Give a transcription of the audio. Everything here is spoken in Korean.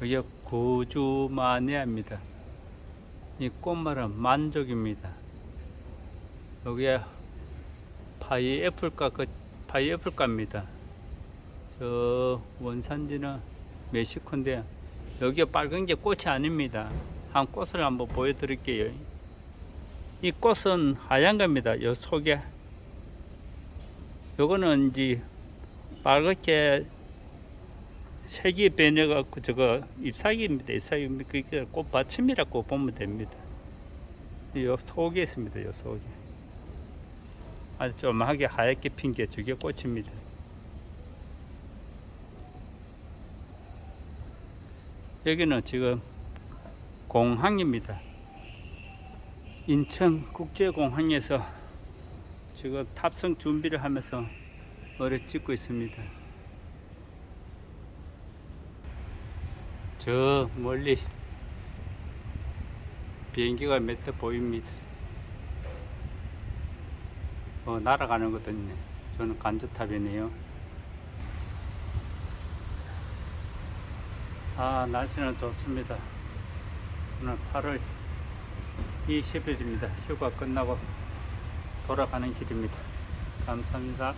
여기가 구주마니아입니다. 이 꽃말은 만족입니다. 여기에 파이애플가 그 파이애플가입니다. 저 원산지는 멕시코인데 여기에 빨간 게 꽃이 아닙니다. 한 꽃을 한번 보여드릴게요. 이 꽃은 하얀 겁니다. 요 속에 요거는 이제 빨갛게 색이 변해갖고 저거 잎사귀입니다. 잎사귀 그게 꽃받침이라고 보면 됩니다. 요 속에 있습니다. 요 속에 아주 조그맣게 하얗게 핀 게 저게 꽃입니다. 여기는 지금 공항입니다. 인천국제공항에서 지금 탑승 준비를 하면서 어를 찍고 있습니다. 저 멀리 비행기가 몇 대 보입니다. 어, 날아가는 것도 있네. 저는 간접탑이네요. 아, 날씨는 좋습니다. 오늘 8월 20일입니다. 휴가 끝나고 돌아가는 길입니다. 감사합니다.